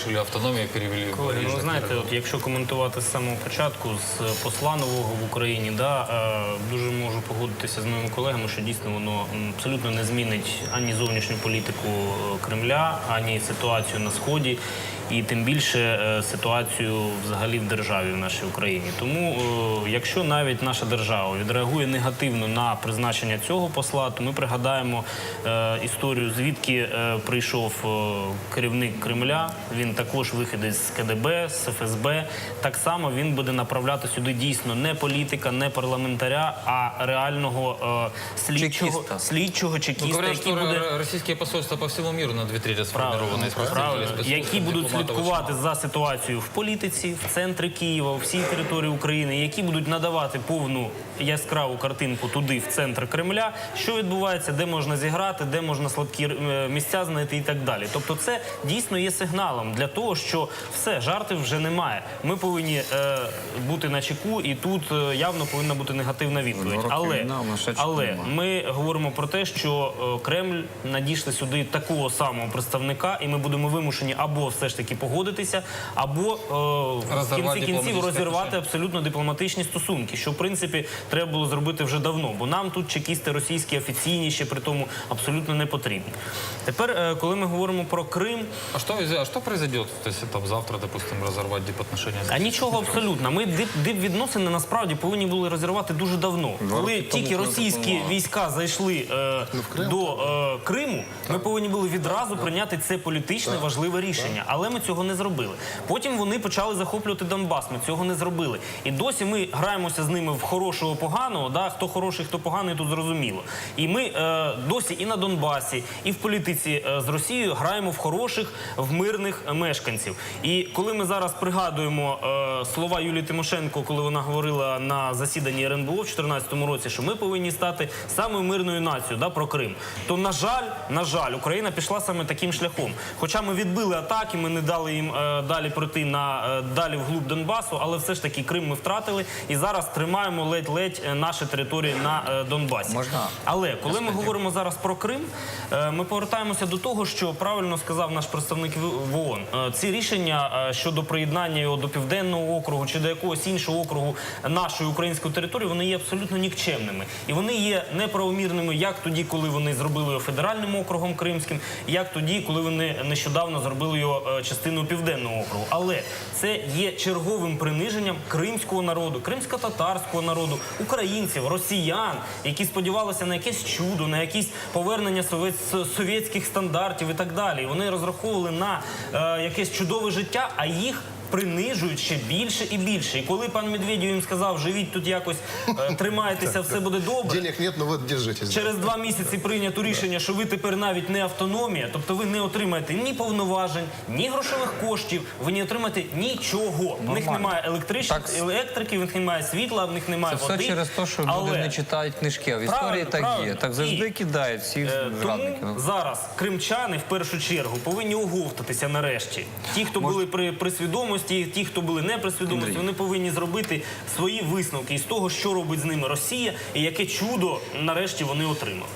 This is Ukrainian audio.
Решили автономії перевели в Колеги, ну знаєте, от якщо коментувати з самого початку з посла нового в Україні, да, е, дуже можу погодитися з моїми колегами, що дійсно воно абсолютно не змінить ані зовнішню політику е, Кремля, ані ситуацію на сході, і тим більше е, ситуацію взагалі в державі в нашій Україні. Тому, е, якщо навіть наша держава відреагує негативно на призначення цього посла, то ми пригадаємо історію, звідки прийшов керівник Кремля. Він також виходить з КДБ, з ФСБ. Так само він буде направляти сюди дійсно не політика, не парламентаря, а реального е, слідчого, Чекіста. слідчого Ну, чекіста, говорят, який буде р- российские посольства по всему миру на представителей Правильно. спецслужб, які будуть слідкувати за ситуацією в політиці, в центрі Києва, у всій території України, які будуть надавати повну яскраву картинку туди, в центр Кремля, що відбувається, де можна зіграти, де можна слабкі е, місця знайти і так далі. Тобто, це дійсно є сигналом для того, що все жартів вже немає. Ми повинні е, бути на чеку, і тут е, явно повинна бути негативна відповідь. Ну, Але, ще але ми говоримо про те, що е, Кремль надійшли сюди такого самого представника, і ми будемо вимушені або все ж таки погодитися, або е, в кінці кінців розірвати абсолютно дипломатичні стосунки, що в принципі треба було зробити вже давно, бо нам тут чекісти російські офіційні ще при тому абсолютно не потрібні. Тепер, е, коли ми говоримо про Крим, А что, а что произойдет, если там завтра, допустим, разорвать дипотношения? с А нічого абсолютно. Ми дип, дипвідносини насправді повинні були розірвати дуже давно. Коли тому тільки російські війська зайшли е, до е, Криму, ми повинні були відразу прийняти це політичне важливе рішення. Але ми цього не зробили. Потім вони почали захоплювати Донбас. Ми цього не зробили. І досі ми граємося з ними в хорошого поганого. Да? Хто хороший, хто поганий, тут зрозуміло. І ми е, досі і на Донбасі, і в політиці е, з Росією граємо в хороших, в мирних мешканців. І коли ми зараз пригадуємо е, слова Юлії Тимошенко, коли вона говорила на засіданні РНБО в 2014 році, що ми повинні стати самою мирною нацією да, про Крим, то на жаль, на жаль, Україна пішла саме таким шляхом. Хоча ми відбили атаки, ми не дали їм е, далі пройти на е, далі вглуб Донбасу, але все ж таки Крим ми втратили і зараз тримаємо ледь-ледь е, наші території на е, Донбасі. Можна? Але коли ми говоримо зараз про Крим, е, ми повертаємося до того, що правильно сказав наш представник в ООН. Е, Ці рішення е, щодо приєднання його до південного округу чи до якогось іншого округу нашої української території, вони є абсолютно нікчемними. І вони є неправомірними як тоді, коли вони зробили його федеральним округом Кримським, як тоді, коли вони нещодавно зробили його е, частиною південного округу. Але це є черговим приниженням кримського народу, кримсько-татарського народу, українців, росіян, які сподівалися на якесь чудо, на якісь повернення совєт- совєтських стандартів і так далі. Вони розраховували на е, якесь чудове життя, а їх. Принижують ще більше і більше. І коли пан Медведєв їм сказав, живіть тут якось, е, тримайтеся, все буде добре. Денег нет, но вот держитесь. Через два місяці прийнято рішення, що ви тепер навіть не автономія, тобто ви не отримаєте ні повноважень, ні грошових коштів, ви не отримаєте нічого. В них немає електричних Так. електрики, в них немає світла, в них немає Це води. все через те, що люди не читають книжки. А в історії Правильно, так є. правильно. Так завжди І, кидають всіх Е, зрадників. Тому зараз кримчани в першу чергу повинні оговтатися нарешті. Ті, хто були при, при свідомості, ті, хто були не при свідомості, вони повинні зробити свої висновки із того, що робить з ними Росія і яке чудо нарешті вони отримали.